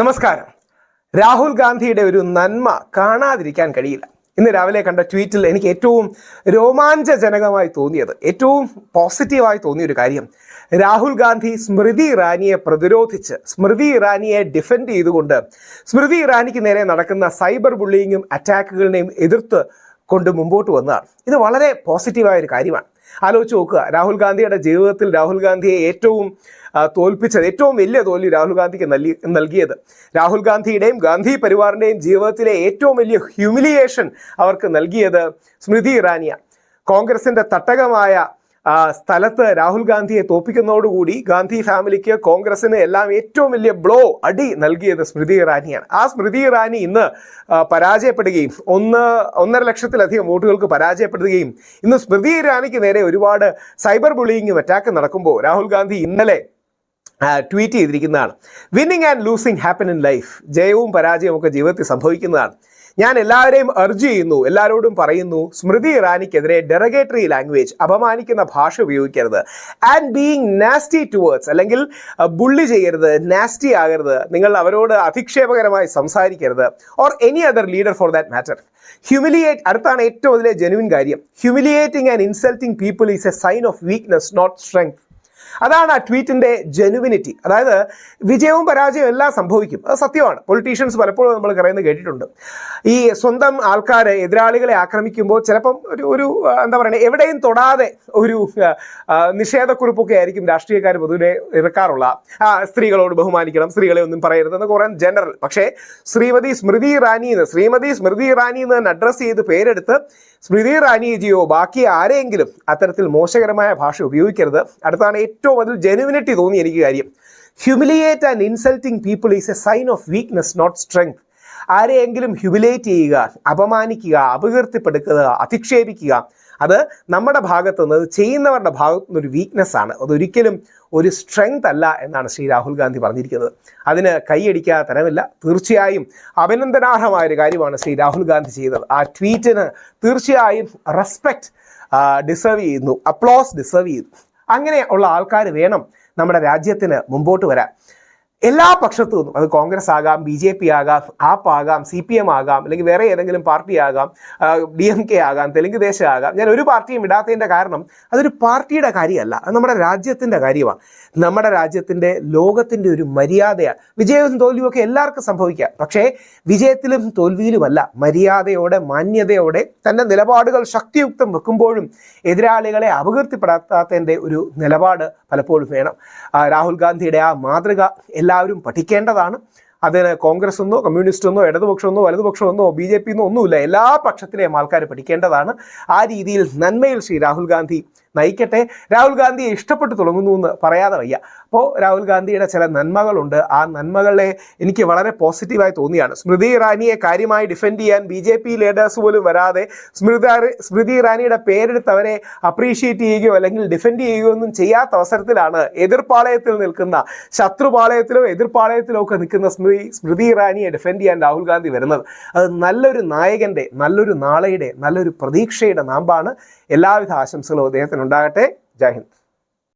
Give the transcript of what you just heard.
നമസ്കാരം. രാഹുൽ ഗാന്ധിയുടെ ഒരു നന്മ കാണാതിരിക്കാൻ കഴിയില്ല. ഇന്ന് രാവിലെ കണ്ട ട്വീറ്റിൽ എനിക്ക് ഏറ്റവും രോമാഞ്ചജനകമായി തോന്നിയത് ഏറ്റവും പോസിറ്റീവായി തോന്നിയ ഒരു കാര്യം. രാഹുൽ ഗാന്ധി സ്മൃതി ഇറാനിയെ പ്രതിരോധിച്ച് സ്മൃതി ഇറാനിയെ ഡിഫെൻഡ് ചെയ്തുകൊണ്ട് സ്മൃതി ഇറാനിക്ക് നേരെ നടക്കുന്ന സൈബർ ബുള്ളിങ്ങും അറ്റാക്കുകളിനെയും എതിർത്ത് കൊണ്ട് മുമ്പോട്ട് വന്നതാണ്. ഇത് വളരെ പോസിറ്റീവായ ഒരു കാര്യമാണ്. ആലോചിച്ച് നോക്കുക. രാഹുൽ ഗാന്ധിയുടെ ജീവിതത്തിൽ രാഹുൽ ഗാന്ധിയെ ഏറ്റവും തോൽപ്പിച്ചത് ഏറ്റവും വലിയ തോൽവി രാഹുൽ ഗാന്ധിക്ക് നൽകി നൽകിയത്. രാഹുൽ ഗാന്ധിയുടെയും ഗാന്ധി പരിവാറിന്റെയും ജീവിതത്തിലെ ഏറ്റവും വലിയ ഹ്യൂമിലിയേഷൻ അവർക്ക് നൽകിയത് സ്മൃതി ഇറാനിയാണ്. കോൺഗ്രസിന്റെ തട്ടകമായ സ്ഥലത്ത് രാഹുൽ ഗാന്ധിയെ തോപ്പിക്കുന്നതോടുകൂടി ഗാന്ധി ഫാമിലിക്ക് കോൺഗ്രസിന് എല്ലാം ഏറ്റവും വലിയ ബ്ലോ അടി നൽകിയത് സ്മൃതി ഇറാനിയാണ്. ആ സ്മൃതി ഇറാനി ഇന്ന് പരാജയപ്പെടുകയും ഒന്ന് ഒന്നര ലക്ഷത്തിലധികം വോട്ടുകൾക്ക് പരാജയപ്പെടുകയും ഇന്ന് സ്മൃതി ഇറാനിക്ക് നേരെ ഒരുപാട് സൈബർ ബുള്ളിങ്ങും അറ്റാക്ക് നടക്കുമ്പോൾ രാഹുൽ ഗാന്ധി ഇന്നലെ tweet ചെയ്തിരിക്കുന്നതാണ്. Winning and losing happen in life ജയവും പരാജയവും ഒക്കെ ജീവിതത്തിൽ സംഭവിക്കുന്നതാണ്. ഞാൻ എല്ലാവരെയും അർജ് ചെയ്യുന്നു എല്ലാവരോടും പറയുന്നു സ്മൃതി ഇറാനിക്കെതിരെ ഡെറഗേറ്ററി ലാംഗ്വേജ് അപമാനിക്കുന്ന ഭാഷ ഉപയോഗിക്കരുത്. ആൻഡ് ബീയിങ് നാസ്റ്റി ടുവേർഡ്സ് അല്ലെങ്കിൽ ബുള്ളി ചെയ്യരുത് നാസ്റ്റി ആകരുത് നിങ്ങൾ അവരോട് അധിക്ഷേപകരമായി സംസാരിക്കരുത് or any other leader for that matter humiliate അടുത്താണ് ഏറ്റവും അതിലെ ജെനുവിൻ കാര്യം. Humiliating and insulting people is a sign of weakness not strength അതാണ് ആ ട്വീറ്റിന്റെ ജെനുവിനിറ്റി അതായത് വിജയവും പരാജയവും എല്ലാം സംഭവിക്കും. അത് സത്യമാണ്. പൊളിറ്റീഷ്യൻസ് പലപ്പോഴും നമ്മൾ പറയുന്നത് കേട്ടിട്ടുണ്ട്. ഈ സ്വന്തം ആൾക്കാരെ എതിരാളികളെ ആക്രമിക്കുമ്പോൾ ചിലപ്പം ഒരു ഒരു എന്താ പറയുക എവിടെയും തൊടാതെ ഒരു നിഷേധക്കുറിപ്പൊക്കെ ആയിരിക്കും രാഷ്ട്രീയക്കാർ പൊതുവെ ഇറക്കാറുള്ള. സ്ത്രീകളോട് ബഹുമാനിക്കണം സ്ത്രീകളെ ഒന്നും പറയരുതെന്ന് കുറേ ജനറൽ പക്ഷേ ശ്രീമതി സ്മൃതി ഇറാനി എന്ന് ശ്രീമതി സ്മൃതി ഇറാനി എന്ന് തന്നെ അഡ്രസ്സ് ചെയ്ത് പേരെടുത്ത് സ്മൃതി ഇറാനിജിയോ ബാക്കി ആരെങ്കിലും അത്തരത്തിൽ മോശകരമായ ഭാഷ ഉപയോഗിക്കരുത്. അടുത്താണ് ഏറ്റവും അതിൽ ജെനുവിനിറ്റി തോന്നി എനിക്ക് കാര്യം. Humiliate and insulting people is a sign of weakness not strength ആരെയെങ്കിലും ഹ്യൂമിലേറ്റ് ചെയ്യുക അപമാനിക്കുക അപകീർത്തിപ്പെടുക്കുക അധിക്ഷേപിക്കുക അത് നമ്മുടെ ഭാഗത്തു നിന്ന് ചെയ്യുന്നവരുടെ ഭാഗത്തു നിന്നൊരു വീക്ക്നെസ് ആണ്. അതൊരിക്കലും ഒരു സ്ട്രെങ്ത് അല്ല എന്നാണ് ശ്രീ രാഹുൽ ഗാന്ധി പറഞ്ഞിരിക്കുന്നത്. അതിന് കൈയടിക്കാതെ തരമില്ല. തീർച്ചയായും അഭിനന്ദനാർഹമായ ഒരു കാര്യമാണ് ശ്രീ രാഹുൽ ഗാന്ധി ചെയ്തത് ആ ട്വീറ്റിന് തീർച്ചയായും റെസ്പെക്റ്റ് ഡിസേർവ് ചെയ്യുന്നു. അപ്ലോസ് ഡിസേർവ് ചെയ്യുന്നു. അങ്ങനെ ഉള്ള ആൾക്കാർ വേണം നമ്മുടെ രാജ്യത്തിന് മുമ്പോട്ട് വരാൻ. എല്ലാ പക്ഷത്തു നിന്നും അത് കോൺഗ്രസ് ആകാം ബി ജെ പി ആകാം ആപ്പ് ആകാം സി പി എം ആകാം അല്ലെങ്കിൽ വേറെ ഏതെങ്കിലും പാർട്ടി ആകാം ഡി എം കെ ആകാം തെലുങ്ക് ദേശം ആകാം ഞാൻ ഒരു പാർട്ടിയും ഇടാത്തതിന്റെ കാരണം അതൊരു പാർട്ടിയുടെ കാര്യമല്ല. അത് നമ്മുടെ രാജ്യത്തിന്റെ കാര്യമാണ്. നമ്മുടെ രാജ്യത്തിന്റെ ലോകത്തിന്റെ ഒരു മര്യാദയാണ്. വിജയവും തോൽവിയും ഒക്കെ എല്ലാവർക്കും സംഭവിക്കാം. പക്ഷേ വിജയത്തിലും തോൽവിയിലുമല്ല മര്യാദയോടെ മാന്യതയോടെ തന്റെ നിലപാടുകൾ ശക്തിയുക്തം വെക്കുമ്പോഴും എതിരാളികളെ അപകീർത്തിപ്പെടാത്തതിന്റെ ഒരു നിലപാട് പലപ്പോഴും വേണം. രാഹുൽ ഗാന്ധിയുടെ ആ മാതൃക എല്ലാവരും പഠിക്കേണ്ടതാണ്. അതിന് കോൺഗ്രസ് എന്നോ കമ്മ്യൂണിസ്റ്റ് എന്നോ ഇടതുപക്ഷം എന്നോ വലതുപക്ഷം എന്നോ ബി ജെ പി എന്നോ ഒന്നുമില്ല. എല്ലാ പക്ഷത്തിലെയും ആൾക്കാർ പഠിക്കേണ്ടതാണ് ആ രീതിയിൽ നന്മയിൽ ശ്രീ രാഹുൽ ഗാന്ധി നയിക്കട്ടെ. രാഹുൽ ഗാന്ധിയെ ഇഷ്ടപ്പെട്ടു തുടങ്ങുന്നു എന്ന് പറയാതെ വയ്യ. അപ്പോൾ രാഹുൽ ഗാന്ധിയുടെ ചില നന്മകളുണ്ട്. ആ നന്മകളെ എനിക്ക് വളരെ പോസിറ്റീവായി തോന്നിയാണ്. സ്മൃതി ഇറാനിയെ കാര്യമായി ഡിഫെൻഡ് ചെയ്യാൻ ബി ജെ പി ലീഡേഴ്സ് പോലും വരാതെ സ്മൃതി സ്മൃതി ഇറാനിയുടെ പേരെടുത്ത് അവരെ അപ്രീഷിയേറ്റ് ചെയ്യുകയോ അല്ലെങ്കിൽ ഡിഫെൻഡ് ചെയ്യുകയോ ഒന്നും ചെയ്യാത്ത അവസരത്തിലാണ് എതിർപാളയത്തിൽ നിൽക്കുന്ന ശത്രുപാളയത്തിലോ എതിർപാളയത്തിലോ ഒക്കെ നിൽക്കുന്ന സ്മൃതി സ്മൃതി ഇറാനിയെ ഡിഫെൻഡ് ചെയ്യാൻ രാഹുൽ ഗാന്ധി വരുന്നത്. അത് നല്ലൊരു നായകന്റെ നല്ലൊരു നാളെയുടെ നല്ലൊരു പ്രതീക്ഷയുടെ നാമ്പാണ്. എല്ലാവിധ ആശംസകളും അദ്ദേഹത്തിന് ഉണ്ടാകട്ടെ. ജയ് ഹിന്ദ്.